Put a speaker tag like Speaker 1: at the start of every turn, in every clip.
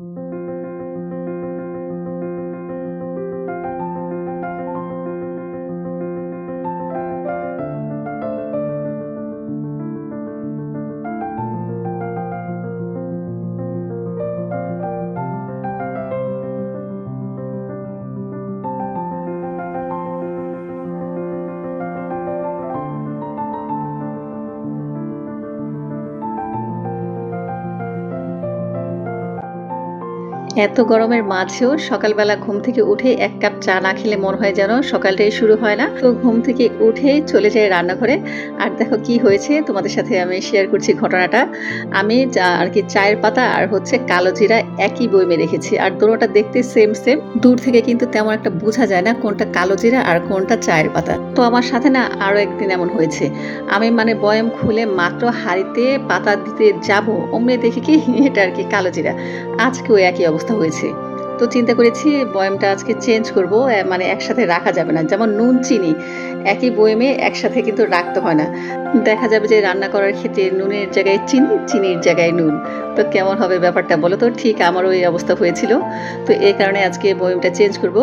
Speaker 1: thank you এত গরমের মাঝেও সকালবেলা ঘুম থেকে উঠে এক কাপ চা না খেলে মন হয় যেন সকালটাই শুরু হয় না। তো ঘুম থেকে উঠে চলে যাই রান্নাঘরে। আর দেখো কি হয়েছে, তোমাদের সাথে আমি শেয়ার করছি ঘটনাটা। আমি আর কি চায়ের পাতা আর হচ্ছে কালো জিরা একই বইমে রেখেছি। আর দুটোটা দেখতে সেম সেম দূর থেকে কিন্তু তেমন একটা বোঝা যায় না কোনটা কালো জিরা আর কোনটা চায়ের পাতা। তো আমার সাথে না আরও একদিন এমন হয়েছে। আমি মানে বয়ম খুলে মাত্র হাড়িতে পাতা দিতে যাব, অমনি দেখি কি এটা আর কি কালো জিরা। আজকেও একই অবস্থা। হয়েছে। তো চিন্তা করেছি, বয়ামটা আজকে চেঞ্জ করব মানে একসাথে রাখা যাবে না। যেমন নুন, চিনি, একই বয়ামে একসাথে কিন্তু রাখতে হয় না। দেখা যাবে যে রান্না করার ক্ষেত্রে নুনের জায়গায় চিনি, চিনির জায়গায় নুন। তো কেমন হবে ব্যাপারটা বলো তো? ঠিক আমারও এই অবস্থা হয়েছিল। তো এই কারণে আজকে বয়ামটা চেঞ্জ করব।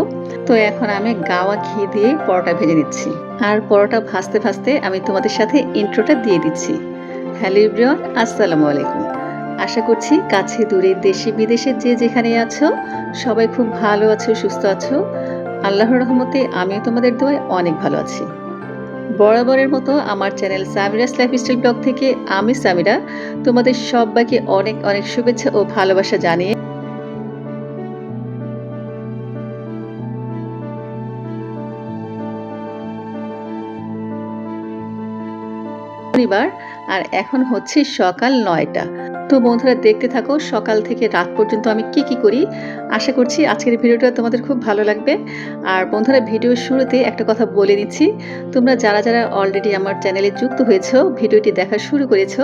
Speaker 1: তো এখন আমি গাওয়া ঘি দিয়ে পরোটা ভেজে নিচ্ছি। আর পরোটা ভাজতে ভাজতে আমি তোমাদের সাথে ইন্ট্রোটা দিয়ে দিচ্ছি। হ্যালো ইব্রিয়ন আসসালামু আলাইকুম। আশা করছি কাছে দূরে দেশে বিদেশে যে যেখানে আছো, সবাই খুব ভালো আছো, সুস্থ আছো। আল্লাহর রহমতে আমিও তোমাদের দোয়ায় অনেক ভালো আছি। বরাবরের মতো আমার চ্যানেল সামিরাস লাইফস্টাইল ব্লগ থেকে আমি সামিরা, তোমাদের সবাইকে অনেক অনেক শুভেচ্ছা ও ভালোবাসা জানিয়ে শনিবার, আর এখন হচ্ছে সকাল নয়টা। তো বন্ধুরা, দেখতে থাকো, সকাল থেকে রাত পর্যন্ত আমি কি কি করি। আশা করছি আজকের ভিডিওটা তোমাদের খুব ভালো লাগবে। আর বন্ধুরা ভিডিওর শুরুতে একটা কথা বলে দিচ্ছি। তোমরা যারা যারা অলরেডি আমার চ্যানেলে যুক্ত হয়েছো, ভিডিওটি দেখা শুরু করেছ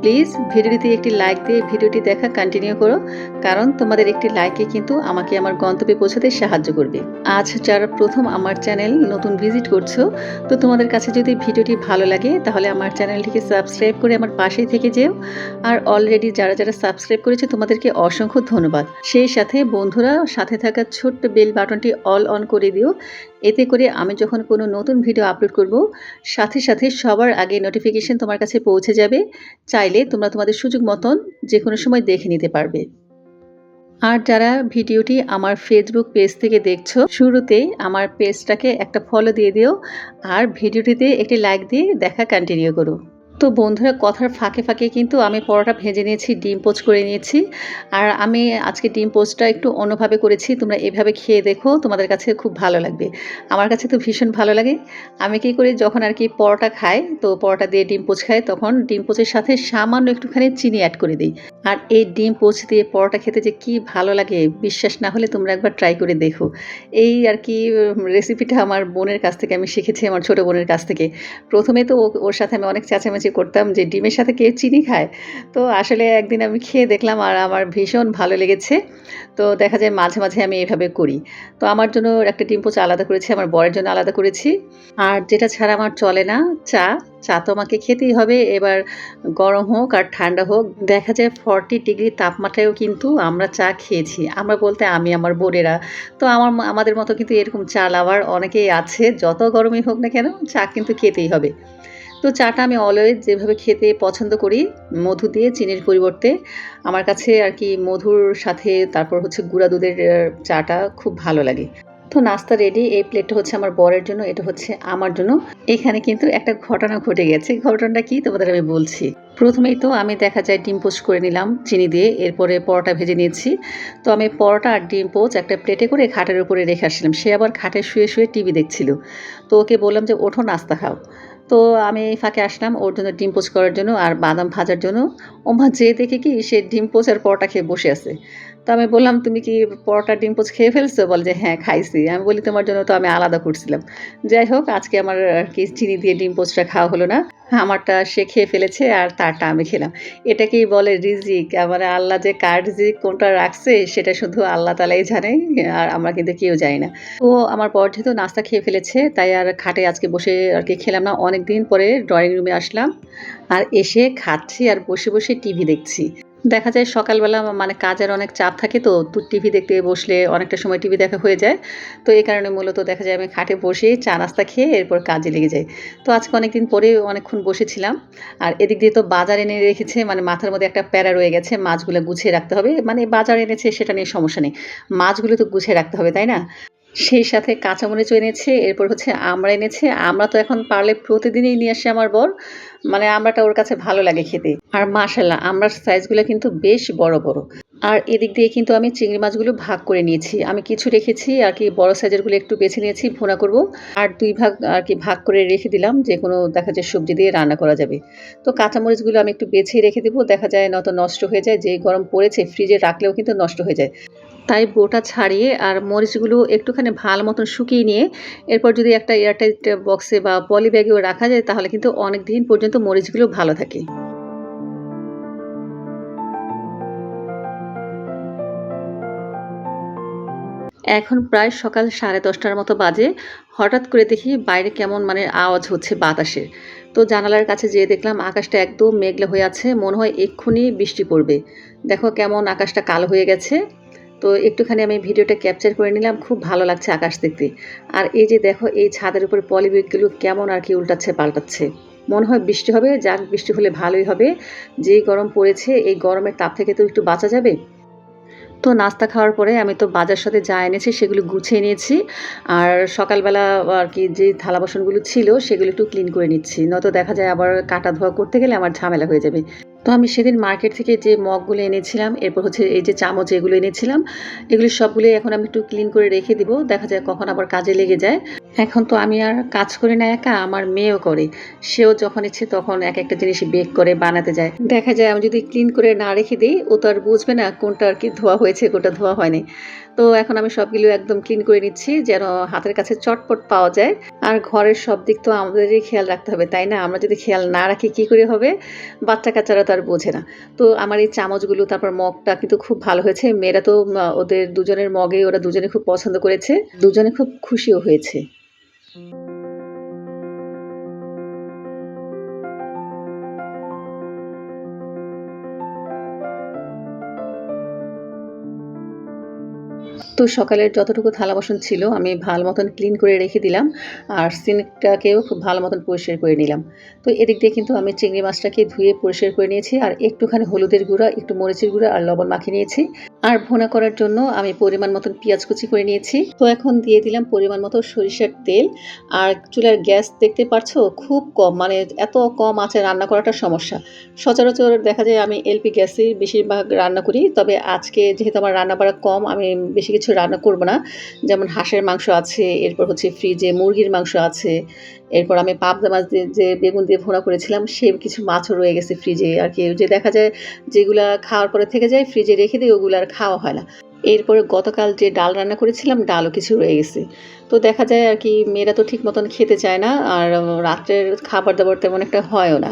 Speaker 1: প্লিজ ভিডিওটিতে একটি লাইক দিয়ে ভিডিওটি দেখা কন্টিনিউ করো। কারণ তোমাদের একটি লাইকে কিন্তু আমাকে আমার গন্তব্যে পৌঁছাতে সাহায্য করবে। আজ যারা প্রথম আমার চ্যানেল নতুন ভিজিট করছ, তো তোমাদের কাছে যদি ভিডিওটি ভালো লাগে, তাহলে আমার চ্যানেলটিকে সাবস্ক্রাইব করে আমার পাশেই থেকে যেও। আর অলরেডি যারা যারা সাবস্ক্রাইব করেছে, তোমাদেরকে অসংখ্য ধন্যবাদ। সেই সাথে বন্ধুরা, সাথে থাকা ছোট্ট বেল বাটনটি অল অন করে দিও। এতে করে আমি যখন কোনো নতুন ভিডিও আপলোড করব, সাথে সাথে সবার আগে নোটিফিকেশন তোমার কাছে পৌঁছে যাবে। চাইলে তোমরা তোমাদের সুযোগ মতন যে কোনো সময় দেখে নিতে পারবে। আর যারা ভিডিওটি আমার ফেসবুক পেজ থেকে দেখছ শুরুতেই আমার পেজটাকে একটা ফলো দিয়ে দিও। আর ভিডিওটিতে একটি লাইক দিয়ে দেখা কন্টিনিউ করো। তো বন্ধুরা, কথার ফাঁকে ফাঁকে কিন্তু আমি পরোটা ভেজে নিয়েছি, ডিম পোচ করে নিয়েছি। আর আমি আজকে ডিম পোচটা একটু অন্যভাবে করেছি, তোমরা এভাবে খেয়ে দেখো, তোমাদের কাছে খুব ভালো লাগবে। আমার কাছে তো ভীষণ ভালো লাগে। আমি কী করি, যখন আর কি পরোটা খাই, তো পরোটা দিয়ে ডিম পোচ খাই, তখন ডিম পোচের সাথে সামান্য একটুখানি চিনি অ্যাড করে দিই। আর এই ডিম পোচ দিয়ে পরোটা খেতে যে কি ভালো লাগে, বিশ্বাস না হলে তোমরা একবার ট্রাই করে দেখো। এই আর কি রেসিপিটা আমার বোনের কাছ থেকে, আমি শিখেছি আমার ছোটো বোনের কাছ থেকে। প্রথমে তো ওর সাথে আমি অনেক চেঁচামেচি করতাম যে ডিমের সাথে কে চিনি খায়। তো আসলে একদিন আমি খেয়ে দেখলাম আর আমার ভীষণ ভালো লেগেছে। তো দেখা যায় মাঝে মাঝে আমি এভাবে করি। তো আমার জন্য একটা ডিম পোচা আলাদা করেছি, আমার বরের জন্য আলাদা করেছি। আর যেটা ছাড়া আমার চলে না, চা চা তো আমাকে খেতেই হবে। এবার গরম হোক আর ঠান্ডা হোক, দেখা যায় ফর্টি ডিগ্রি তাপমাত্রায়ও কিন্তু আমরা চা খেয়েছি। আমরা বলতে আমি, আমার বোনেরা। তো আমার আমাদের মতো কিন্তু এরকম চা লাভার অনেকেই আছে। যত গরমই হোক না কেন, চা কিন্তু খেতেই হবে। তো চাটা আমি অলওয়েজ যেভাবে খেতে পছন্দ করি, মধু দিয়ে চিনির পরিবর্তে। আমার কাছে আর কি মধুর সাথে তারপর হচ্ছে গুঁড়া দুধের চাটা খুব ভালো লাগে। তো নাস্তা রেডি এই প্লেটটা হচ্ছে আমার বরের জন্য, এটা হচ্ছে আমার জন্য। এখানে কিন্তু একটা ঘটনা ঘটে গেছে। ঘটনাটা কি তোমাদের আমি বলছি। প্রথমেই তো আমি দেখা যায় ডিম পোস্ট করে নিলাম চিনি দিয়ে, এরপরে পরোটা ভেজে নিয়েছি। তো আমি পরোটা আর ডিম পোচ একটা প্লেটে করে খাটের উপরে রেখে আসছিলাম। সে আবার খাটে শুয়ে শুয়ে টিভি দেখছিল। তো ওকে বললাম যে, ওঠো, নাস্তা খাও। তো আমি ফাঁকে আসলাম ওর জন্য ডিম পোচ করার জন্য আর বাদাম ভাজার জন্য। ও মা যে দেখে কি সে ডিম পোচ আর পরোটা খেয়ে বসে আছে। তো আমি বললাম, তুমি কি পরোটা ডিম পোচ খেয়ে ফেলছো? বলে যে হ্যাঁ খাইছি। আমি বলি, তোমার জন্য তো আমি আলাদা করছিলাম। যাই হোক, আজকে আমার আর কি চিনি দিয়ে ডিম পোচটা খাওয়া হলো না। আমারটা সে খেয়ে ফেলেছে আর তারটা আমি খেলাম। এটাকেই বলে রিজিক। মানে আল্লাহ যে কার রিজিক কোনটা রাখছে, সেটা শুধু আল্লাহ তালাই জানে, আর আমরা কিন্তু কেউ জানি না। তো আমার পর যেহেতু নাস্তা খেয়ে ফেলেছে, তাই আর খাটে আজকে বসে আর কি খেলাম না। অনেক দিন পরে ড্রয়িং রুমে আসলাম, আর এসে খাচ্ছি আর বসে বসে টিভি দেখছি। দেখা যায় সকালবেলা মানে কাজের অনেক চাপ থাকে তো তো টিভি দেখতে বসলে অনেকটা সময় টিভি দেখা হয়ে যায়। তো এই কারণে মূলত দেখা যায় আমি খাটে বসে চা নাস্তা খেয়ে এরপর কাজে লেগে যাই। তো আজকে অনেকদিন পরে অনেকক্ষণ বসেছিলাম। আর এদিক দিয়ে তো বাজার এনে রেখেছে মানে মাথার মধ্যে একটা প্যারা রয়ে গেছে, মাছগুলো গুছিয়ে রাখতে হবে। মানে বাজার এনেছে সেটা নিয়ে সমস্যা নেই। মাছগুলো তো গুছিয়ে রাখতে হবে, তাই না? সেই সাথে কাঁচামরিচ এনেছে, এরপর হচ্ছে আমরা এনেছে। আমরা তো এখন পারলে প্রতিদিনই নিয়ে আসে আমার বর। মানে আমরাটা ওর কাছে ভালো লাগে খেতে। আর মাশাল্লাহ আমরার সাইজগুলো কিন্তু বেশ বড় বড়। আর এদিক দিয়ে কিন্তু আমি চিংড়ি মাছগুলো ভাগ করে নিয়েছি। আমি কিছু রেখেছি, আর কি বড় সাইজেরগুলো একটু বেছে নিয়েছি, ভুনা করব। আর দুই ভাগ, আর কি ভাগ করে রেখে দিলাম, যে কোনো দেখা যায় সবজি দিয়ে রান্না করা যাবে। তো কাঁচামরিচগুলো আমি একটু বেছেই রেখে দেবো, দেখা যায় নত নষ্ট হয়ে যায় যে গরম পড়েছে ফ্রিজে রাখলেও কিন্তু নষ্ট হয়ে যায়। তাই বোটা ছাড়িয়ে আর মরিচগুলো একটুখানি ভালো মতন শুকিয়ে নিয়ে, এরপর যদি একটা এয়ারটাইট বক্সে বা পলি ব্যাগেও রাখা যায়, তাহলে কিন্তু অনেক দিন পর্যন্ত মরিচগুলো ভালো থাকে। এখন প্রায় সকাল সাড়ে দশটার মতো বাজে। হঠাৎ করে দেখি বাইরে কেমন মানে আওয়াজ হচ্ছে বাতাসের। তো জানালার কাছে যেয়ে দেখলাম আকাশটা একদম মেঘলা হয়ে আছে, মনে হয় এক্ষুনি বৃষ্টি পড়বে। দেখো কেমন আকাশটা কালো হয়ে গেছে। তো একটুখানি আমি ভিডিওটা ক্যাপচার করে নিলাম, খুব ভালো লাগছে আকাশ দেখতে। আর এই যে দেখো, এই ছাদের উপর পলিবেগগুলো কেমন আর কি উল্টাচ্ছে, পাল্টাচ্ছে। মনে হয় বৃষ্টি হবে, যাক বৃষ্টি হলে ভালোই হবে। যেই গরম পড়েছে, এই গরমের তাপ থেকে তো একটু বাঁচা যাবে। তো নাস্তা খাওয়ার পরে আমি তো বাজার সাথে যা এনেছি সেগুলো গুছিয়ে নিয়েছি। আর সকালবেলা আর কি যে থালা বাসনগুলো ছিল সেগুলো একটু ক্লিন করে নিচ্ছি। নয়তো দেখা যায় আবার কাটা ধোয়া করতে গেলে আমার ঝামেলা হয়ে যাবে। তো আমি সেদিন মার্কেট থেকে যে মগগুলো এনেছিলাম, এরপর হচ্ছে এই যে চামচ এগুলো এনেছিলাম, এগুলো সবগুলো এখন আমি একটু ক্লিন করে রেখে দিব। দেখা যায় কখন আবার কাজে লেগে যায়। এখন তো আমি আর কাজ করি না একা, আমার মেয়েও করে। সেও যখন ইচ্ছে তখন এক একটা জিনিস বেক করে বানাতে যায়। দেখা যায় আমি যদি ক্লিন করে না রেখে দিই, ও তো আর বুঝবে না কোনটা আর কি ধোয়া হয়েছে, কোনটা ধোয়া হয়নি। তো এখন আমি সবগুলো একদম ক্লিন করে নিচ্ছি, যেন হাতের কাছে চটপট পাওয়া যায়। আর ঘরের সব দিক তো আমাদেরই খেয়াল রাখতে হবে, তাই না? আমরা যদি খেয়াল না রাখি কি করে হবে? বাচ্চা কাচ্চারা তো আর বোঝে না। তো আমার এই চামচগুলো, তারপর মগটা কিন্তু খুব ভালো হয়েছে। মেয়েরা তো, ওদের দুজনের মগে ওরা দুজনে খুব পছন্দ করেছে। দুজনে খুব খুশিও হয়েছে। Thank you. তো সকালের যতটুকু থালা বাসন ছিল, আমি ভালো মতন ক্লিন করে রেখে দিলাম আর সিনকটাকেও খুব ভালো মতন পরিষ্কার করে নিলাম। তো এদিক দিয়ে কিন্তু আমি চিংড়ি মাছটাকে ধুয়ে পরিষ্কার করে নিয়েছি আর একটুখানি হলুদের গুঁড়া, একটু মরিচের গুঁড়া আর লবণ মাখিয়ে নিয়েছি। আর ভুনা করার জন্য আমি পরিমাণ মতন পেঁয়াজ কুচি করে নিয়েছি। তো এখন দিয়ে দিলাম পরিমাণ মতো সরিষার তেল। আর চুলার গ্যাস দেখতে পারছ? খুব কম মানে এত কম আছে রান্না করাটা সমস্যা। সচরাচর দেখা যায় আমি এলপি গ্যাসেই বেশিরভাগ রান্না করি, তবে আজকে যেহেতু আমার রান্না বাড়া কম, আমি বেশি কিছু রান্না করব না। যেমন হাঁসের মাংস আছে, এরপর হচ্ছে ফ্রিজে মুরগির মাংস আছে, এরপর আমি পাবদা মাছ দিয়ে যে বেগুন দিয়ে ভোনা করেছিলাম, সে কিছু মাছও রয়ে গেছে ফ্রিজে আর কি, যে দেখা যায় যেগুলা খাওয়ার পরে থেকে যায় ফ্রিজে রেখে দিই ওগুলো আর খাওয়া হয় না। এরপরে গতকাল যে ডাল রান্না করেছিলাম, ডালও কিছু রয়ে গেছে। তো দেখা যায় আর কি মেয়েরা তো ঠিক মতন খেতে চায় না, আর রাত্রের খাবার দাবার তেমন একটা হয়ও না।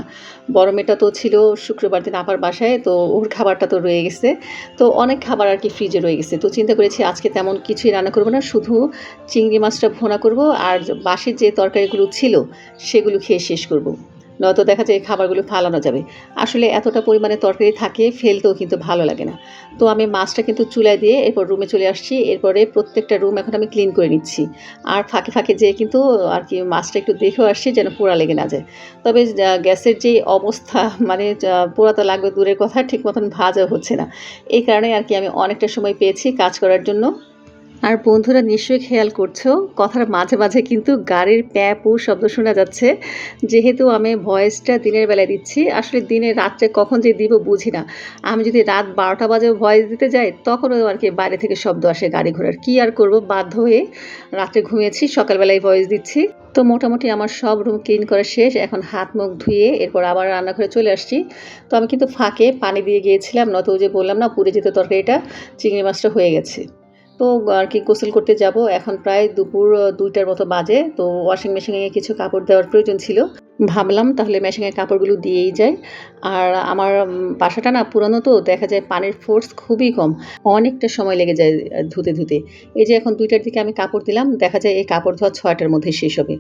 Speaker 1: বড় মেয়েটা তো ছিল শুক্রবার দিন আপার বাসায়, তো ওর খাবারটা তো রয়ে গেছে। তো অনেক খাবার আর কি ফ্রিজে রয়ে গেছে। তো চিন্তা করেছি আজকে তেমন কিছুই রান্না করব না, শুধু চিংড়ি মাছটা ভোনা করব, আর বাসির যে তরকারিগুলো ছিল, সেগুলো খেয়ে শেষ করব। নয়তো দেখা যায় খাবারগুলো ফালানো যাবে। আসলে এতটা পরিমাণে তরকারি থাকে, ফেলতেও কিন্তু ভালো লাগে না। তো আমি মাছটা কিন্তু চুলায় দিয়ে এরপর রুমে চলে আসছি। এরপরে প্রত্যেকটা রুম এখন আমি ক্লিন করে নিচ্ছি। আর ফাঁকে ফাঁকে যেয়ে কিন্তু আর কি মাছটা একটু দেখেও আসছি যেন পোড়া লেগে না যায়। তবে গ্যাসের যে অবস্থা মানে পোড়া তো লাগবে দূরের কথা, ঠিক মতন ভাজা হচ্ছে না। এই কারণে আর কি আমি অনেকটা সময় পেয়েছি কাজ করার জন্য। আর বন্ধুরা নিশ্চয়ই খেয়াল করছ, কথার মাঝে মাঝে কিন্তু গাড়ির প্যাপু শব্দ শোনা যাচ্ছে। যেহেতু আমি ভয়েসটা দিনের বেলায় দিচ্ছি, আসলে দিনে রাত্রে কখন যে দিব বুঝি না। আমি যদি রাত বারোটা বাজে ভয়েস দিতে যাই, তখনও আর কি বাইরে থেকে শব্দ আসে গাড়ি ঘোড়ার। কী আর করব? বাধ্য হয়ে রাত্রে ঘুমিয়েছি, সকালবেলায় ভয়েস দিচ্ছি। তো মোটামুটি আমার সব রুম ক্লিন করা শেষ, এখন হাত মুখ ধুয়ে এরপর আবার রান্নাঘরে চলে আসছি। তো আমি কিন্তু ফাঁকে পানি দিয়ে গিয়েছিলাম নত যে বললাম না, পুড়ে যেতে তরকারিটা, চিংড়ি মাছটা হয়ে গেছে। তো, আর কি, গোসল করতে যাব। এখন প্রায় দুপুর দুইটার মতো বাজে। তো ওয়াশিং মেশিনে কিছু কাপড় দেওয়ার প্রয়োজন ছিল। ভাবলাম তাহলে মেশিনে কাপড়গুলো দিয়েই যায় আর আমার বাসাটা না পুরানো তো, দেখা যায় পানির ফোর্স খুবই কম। অনেকটা সময় লেগে যায় ধুতে ধুতে। এই যে এখন দুইটার দিকে আমি কাপড় দিলাম, দেখা যায় এই কাপড় ধোয়া ছয়টার মধ্যে শেষ হবে।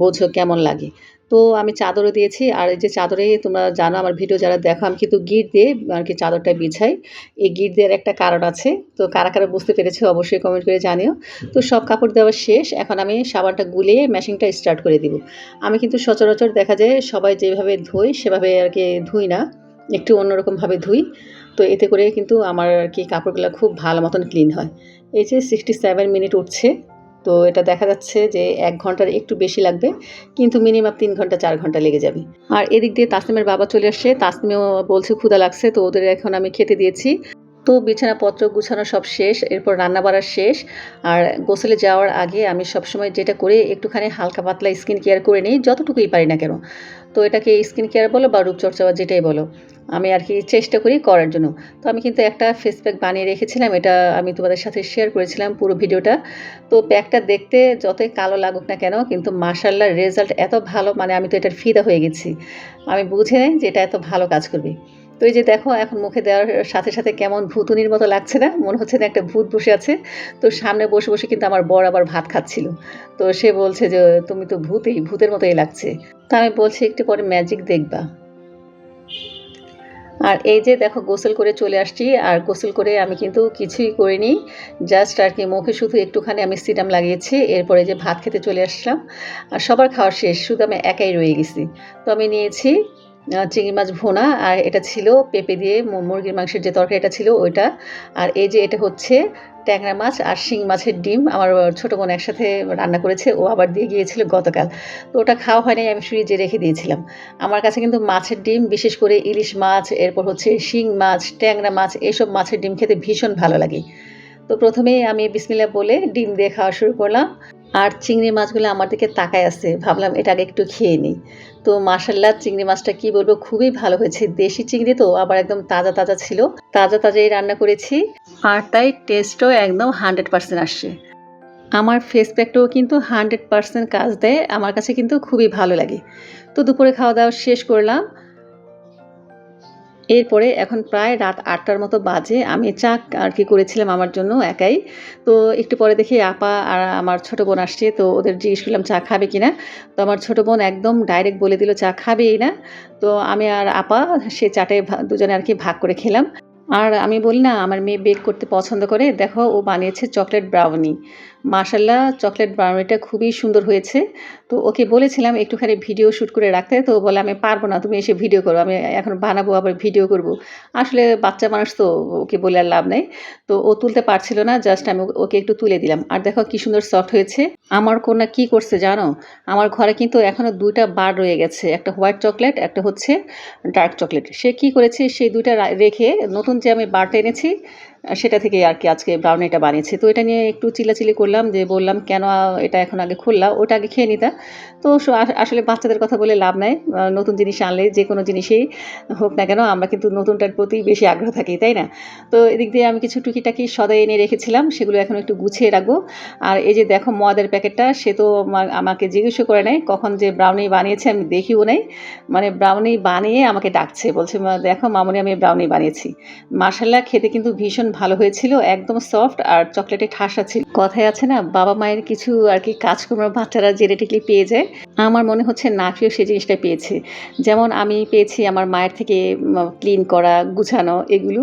Speaker 1: বোঝো কেমন লাগে। তো আমি চাদরও দিয়েছি, আর এই যে চাদরে তোমরা জানো আমার ভিডিও যারা দেখো, আমি কিন্তু গিট দিয়ে আর কি চাদরটা বিছাই। এই গিট দেওয়ার একটা কারণ আছে, তো কারা কারা বুঝতে পেরেছ অবশ্যই কমেন্ট করে জানিও। তো সব কাপড় দেওয়া শেষ, এখন আমি সাবানটা গুলিয়ে ম্যাশিংটা স্টার্ট করে দিব। আমি কিন্তু সচরাচর দেখা যায় সবাই যেভাবে ধুই, সেভাবে আর কি ধুই না, একটু অন্যরকমভাবে ধুই। তো এতে করে কিন্তু আমার আর কি কাপড়গুলো খুব ভালো মতন ক্লিন হয়। এই যে সিক্সটি সেভেন মিনিট উঠছে তো এটা দেখা যাচ্ছে যে এক ঘণ্টার একটু বেশি লাগবে, কিন্তু মিনিমাম তিন ঘণ্টা, চার ঘণ্টা লেগে যাবে। আর এদিক দিয়ে তাসনিমের বাবা চলে আসছে তাসনিমও বলছে ক্ষুদা লাগছে। তো ওদের এখন আমি খেতে দিয়েছি। তো বিছানাপত্র গুছানো সব শেষ, এরপর রান্না বাড়া শেষ। আর গোসলে যাওয়ার আগে আমি সবসময় যেটা করে, একটুখানি হালকা পাতলা স্কিন কেয়ার করে নিই, যতটুকুই পারি না কেন। তো এটাকে স্কিন কেয়ার বলো বা রূপচর্চা বা যেটাই বলো, আমি আর কি চেষ্টা করি করার জন্য। তো আমি কিন্তু একটা ফেস প্যাক বানিয়ে রেখেছিলাম, এটা আমি তোমাদের সাথে শেয়ার করেছিলাম পুরো ভিডিওটা। তো প্যাকটা দেখতে যতই কালো লাগুক না কেন, কিন্তু মার্শাল্লাহ রেজাল্ট এত ভালো মানে আমি তো এটার ফিদা হয়ে গেছি। আমি বুঝে নেই যে এটা এত ভালো কাজ করবে। তো এই যে দেখো, এখন মুখে দেওয়ার সাথে সাথে কেমন ভূতুনির মতো লাগছে না? মনে হচ্ছে না একটা ভূত বসে আছে। তো সামনে বসে বসে কিন্তু আমার বর আবার ভাত খাচ্ছিল। তো সে বলছে যে, তুমি তো ভূতেই, ভূতের মতোই লাগছে। তো আমি বলছি, একটু পরে ম্যাজিক দেখবা। আর এই যে দেখো, গোসল করে চলে আসছি। আর গোসল করে আমি কিন্তু কিছুই করিনি। জাস্ট আর কি মুখে শুধু একটুখানি আমি সিরাম লাগিয়েছি। এরপরে যে ভাত খেতে চলে আসলাম। আর সবার খাওয়া শেষ। শুধু আমি একাই রয়ে গেছি। তো আমি নিয়েছি চিংড়ি মাছ ভোনা, আর এটা ছিল পেঁপে দিয়ে মুরগির মাংসের যে তরকারি এটা ছিল ওইটা। আর এই যে এটা হচ্ছে ট্যাংরা মাছ আর শিং মাছের ডিম, আমার ছোটো বোন একসাথে রান্না করেছে, ও আবার দিয়ে গিয়েছিল গতকাল। তো ওটা খাওয়া হয়নি, আমি ফ্রিজে রেখে দিয়েছিলাম। আমার কাছে কিন্তু মাছের ডিম, বিশেষ করে ইলিশ মাছ, এরপর হচ্ছে শিং মাছ, ট্যাংরা মাছ এইসব মাছের ডিম খেতে ভীষণ ভালো লাগে। তো প্রথমেই আমি বিসমিল্লা বলে ডিম দিয়ে খাওয়া শুরু করলাম। আর চিংড়ি মাছগুলো আমার দিকে তাকায় আছে। ভাবলাম এটা আগে একটু খেয়ে নিই। তো মাসাল্লাহ চিংড়ি মাছটা কি বলব, খুবই ভালো হয়েছে। দেশি চিংড়ি তো আবার একদম তাজা তাজা ছিল। তাজা তাজাই রান্না করেছি। আর তাই টেস্টও একদম হান্ড্রেড পার্সেন্ট আসছে। আমার ফেস প্যাকটাও কিন্তু হান্ড্রেড পার্সেন্ট কাজ দেয়। আমার কাছে কিন্তু খুবই ভালো লাগে। তো দুপুরে খাওয়া দাওয়া শেষ করলাম। এরপরে এখন প্রায় রাত আটটার মতো বাজে। আমি চা আর কি করেছিলাম আমার জন্য একাই। তো একটু পরে দেখি আপা আর আমার ছোট বোন আসছে, তো ওদের জিজ্ঞেস করলাম, চা খাবে কি না তো আমার ছোট বোন একদম ডাইরেক্ট বলে দিল, চা খাবেই না। তো আমি আর আপা সে চাটে দুজনে আর কি ভাগ করে খেলাম। আর আমি বলি, না, আমার মেয়ে বেক করতে পছন্দ করে। দেখো, ও বানিয়েছে চকলেট ব্রাউনি মাশাল্লাহ চকলেট ব্রাউনিটা খুবই সুন্দর হয়েছে। তো ওকে বলেছিলাম একটুখানি ভিডিও শ্যুট করে রাখতে, তো বলে, আমি পারব না, তুমি এসে ভিডিও করো, আমি এখন বানাবো, আবার ভিডিও করব। আসলে বাচ্চা মানুষ তো, ওকে বলে আর লাভ নেই। তো ও তুলতে পারছিল না, জাস্ট আমি ওকে একটু তুলে দিলাম। আর দেখো কি সুন্দর সফট হয়েছে। আমার কন্যা কি করছে জানো? আমার ঘরে কিন্তু এখনও দুইটা বার রয়ে গেছে, একটা হোয়াইট চকলেট, একটা হচ্ছে ডার্ক চকলেট। সে কি করেছে? সেই দুইটা রেখে নতুন যে আমি বারটা এনেছি সেটা থেকে আর কি আজকে ব্রাউনিটা বানিয়েছি। তো এটা নিয়ে একটু চিল্লাচিল্লি করলাম যে বললাম কেন এটা এখন আগে খুললাম ওটা আগে খেয়ে নিতা। তো আসলে বাচ্চাদের কথা বলে লাভ নাই। নতুন জিনিস আনলে যে কোনো জিনিসেই হোক না কেন আমরা কিন্তু নতুনটার প্রতি বেশি আগ্রহ থাকি তাই না? তো এদিক দিয়ে আমি কিছু টুকিটাকি সদাই এনে রেখেছিলাম সেগুলো এখন একটু গুছিয়ে রাখব। আর এই যে দেখো মদের প্যাকেটটা সে তো আমা- আমাকে জিজ্ঞেসও করে নাই কখন যে ব্রাউনি বানিয়েছে আমি দেখিও নাই। মানে ব্রাউনি বানিয়ে আমাকে ডাকছে বলছে "মা, দেখো মামনি আমি ব্রাউনি বানিয়েছি। মার্শাল্লাহ খেতে কিন্তু ভীষণ ভালো হয়েছিল, একদম সফট আর চকলেটে ঠাসা ছিল কথায় আছে না, বাবা মায়ের কিছু আর কি কাজকর্ম বাচ্চারা জেনেটিকলি পেয়ে যায়। আমার মনে হচ্ছে নাফিও সেই জিনিসটা পেয়েছে। যেমন আমি পেয়েছি আমার মায়ের থেকে ক্লিন করা, গুছানো এগুলো।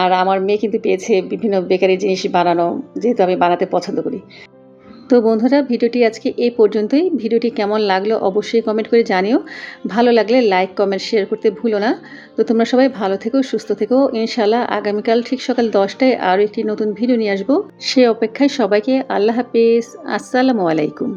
Speaker 1: আর আমার মেয়ে কিন্তু পেয়েছে বিভিন্ন বেকারি জিনিস বানানো, যেহেতু আমি বানাতে পছন্দ করি। তো বন্ধুরা, ভিডিওটি আজকে এই পর্যন্তই। ভিডিওটি কেমন লাগল অবশ্যই কমেন্ট করে জানিও। ভালো লাগলে লাইক কমেন্ট শেয়ার করতে ভুলো না। তো তোমরা সবাই ভালো থেকো, সুস্থ থেকো। ইনশাল্লাহ আগামীকাল ঠিক সকাল দশটায় আরও একটি নতুন ভিডিও নিয়ে আসব। সে অপেক্ষায় সবাইকে আল্লাহ হাফিজ। আসসালামু আলাইকুম।